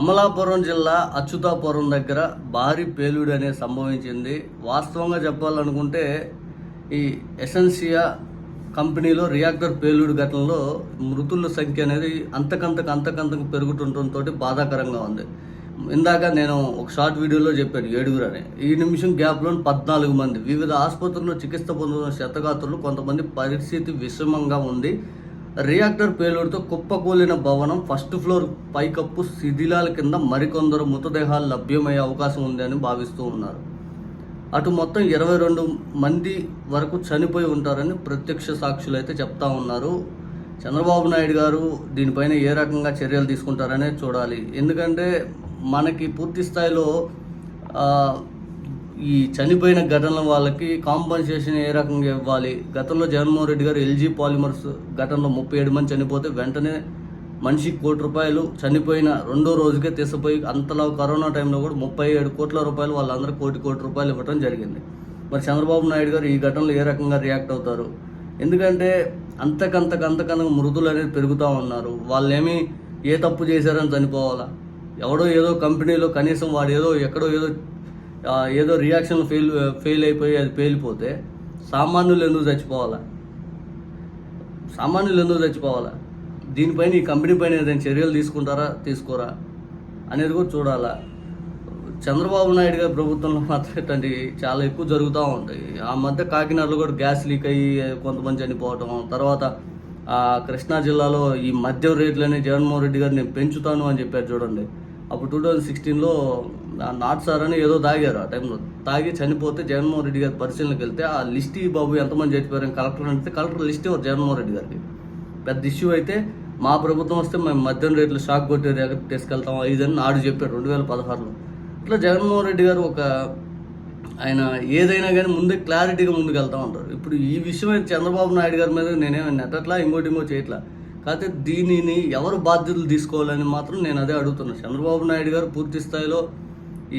అమలాపురం జిల్లా అచ్యుతాపురం దగ్గర భారీ పేలుడు అనేది సంభవించింది. వాస్తవంగా చెప్పాలనుకుంటే ఈ ఎసెన్సియా కంపెనీలో రియాక్టర్ పేలుడు ఘటనలో మృతుల సంఖ్య అనేది అంతకంతకు అంతకంతకు పెరుగుతుండటంతో బాధాకరంగా ఉంది. ఇందాక నేను ఒక షార్ట్ వీడియోలో చెప్పాను ఏడుగురు అని. ఈ నిమిషం గ్యాప్లో పద్నాలుగు మంది. వివిధ ఆసుపత్రుల్లో చికిత్స పొందుతున్న శతగాత్రులు కొంతమంది పరిస్థితి విషమంగా ఉంది. రియాక్టర్ పేలుడుతో కుప్పకూలిన భవనం ఫస్ట్ ఫ్లోర్ పైకప్పు శిథిలాల కింద మరికొందరు మృతదేహాలు లభ్యమయ్యే అవకాశం ఉంది అని భావిస్తూ ఉన్నారు. అటు మొత్తం ఇరవై రెండు మంది వరకు చనిపోయి ఉంటారని ప్రత్యక్ష సాక్షులు అయితే చెప్తా ఉన్నారు. చంద్రబాబు నాయుడు గారు దీనిపైన ఏ రకంగా చర్యలు తీసుకుంటారనే చూడాలి. ఎందుకంటే మనకి పూర్తి స్థాయిలో ఈ చనిపోయిన ఘటనల వాళ్ళకి కాంపన్సేషన్ ఏ రకంగా ఇవ్వాలి? గతంలో జగన్మోహన్ రెడ్డి గారు ఎల్జీ పాలిమర్స్ ఘటనలో ముప్పై ఏడు మంది చనిపోతే వెంటనే మనిషికి కోటి రూపాయలు చనిపోయిన రెండో రోజుకే తీసిపోయి అంతలో కరోనా టైంలో కూడా ముప్పై ఏడు కోట్ల రూపాయలు వాళ్ళందరూ కోటి కోటి రూపాయలు ఇవ్వడం జరిగింది. మరి చంద్రబాబు నాయుడు గారు ఈ ఘటనలో ఏ రకంగా రియాక్ట్ అవుతారు? ఎందుకంటే అంతకంతకంతకన్నా మృదులు అనేది పెరుగుతూ ఉన్నారు. వాళ్ళేమి ఏ తప్పు చేశారని చనిపోవాలా? ఎవడో ఏదో కంపెనీలో కనీసం వాడు ఏదో ఎక్కడో ఏదో ఏదో రియాక్షన్ ఫెయిల్ ఫెయిల్ అయిపోయి అది పేలిపోతే సామాన్యులు ఎందుకు చచ్చిపోవాలా? సామాన్యులు ఎందుకు చచ్చిపోవాలా? దీనిపైన ఈ కంపెనీ పైన ఏదైనా చర్యలు తీసుకుంటారా తీసుకోరా అనేది కూడా చూడాలా. చంద్రబాబు నాయుడు గారి ప్రభుత్వంలో మాత్రం ఇట్లాంటి చాలా ఎక్కువ జరుగుతూ ఉంటాయి. ఆ మధ్య కాకినాడలో కూడా గ్యాస్ లీక్ అయ్యి కొంతమంది చనిపోవటం తర్వాత ఆ కృష్ణా జిల్లాలో ఈ మద్యం రేట్లని జగన్మోహన్ రెడ్డి గారు నేను పెంచుతాను అని చెప్పారు చూడండి. అప్పుడు టూ థౌజండ్ సిక్స్టీన్లో నాట్ సార్ అని ఏదో తాగారు ఆ టైంలో. తాగి చనిపోతే జగన్మోహన్ రెడ్డి గారి పరిశీలనకి వెళ్తే ఆ లిస్ట్ ఈ బాబు ఎంతమంది చచ్చిపోయారని కలెక్టర్ అంటే కలెక్టర్ లిస్ట్ ఇవ్వరు జగన్మోహన్ రెడ్డి గారికి. పెద్ద ఇష్యూ అయితే మా ప్రభుత్వం వస్తే మేము మద్యం రేట్లు షాక్ కొట్టే రేట్లు తీసుకెళ్తాం ఐదని నాడు చెప్పారు రెండు వేల పదహారులో. ఇట్లా జగన్మోహన్ రెడ్డి గారు ఒక ఆయన ఏదైనా కానీ ముందే క్లారిటీగా ముందుకెళ్తా ఉంటారు. ఇప్పుడు ఈ విషయం అయితే చంద్రబాబు నాయుడు గారి మీద నేనేమి నెట్టట్లా ఇంకోటి ఇంకో చేయట్లా. కాకపోతే దీనిని ఎవరు బాధ్యతలు తీసుకోవాలని మాత్రం నేను అదే అడుగుతున్నాను చంద్రబాబు నాయుడు గారు పూర్తి స్థాయిలో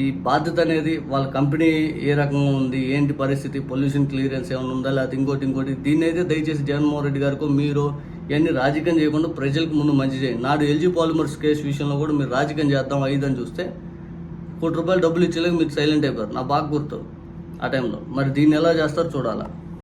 ఈ బాధ్యత అనేది వాళ్ళ కంపెనీ ఏ రకంగా ఉంది ఏంటి పరిస్థితి పొల్యూషన్ క్లియరెన్స్ ఏమైనా ఉందా లేకపోతే ఇంకోటి ఇంకోటి. దీన్ని అయితే దయచేసి జగన్మోహన్ రెడ్డి గారికి మీరు ఇవన్నీ రాజకీయం చేయకుండా ప్రజలకు ముందు మంచి చేయండి. నాడు ఎల్జీ పాలిమర్స్ కేసు విషయంలో కూడా మీరు రాజకీయం చేద్దాం ఐదని చూస్తే కోటి రూపాయలు డబ్బులు ఇచ్చేలాగా మీరు సైలెంట్ అయిపోయారు. నా బాగా గుర్తు ఆ టైంలో మరి దీన్ని ఎలా చేస్తారో చూడాలా?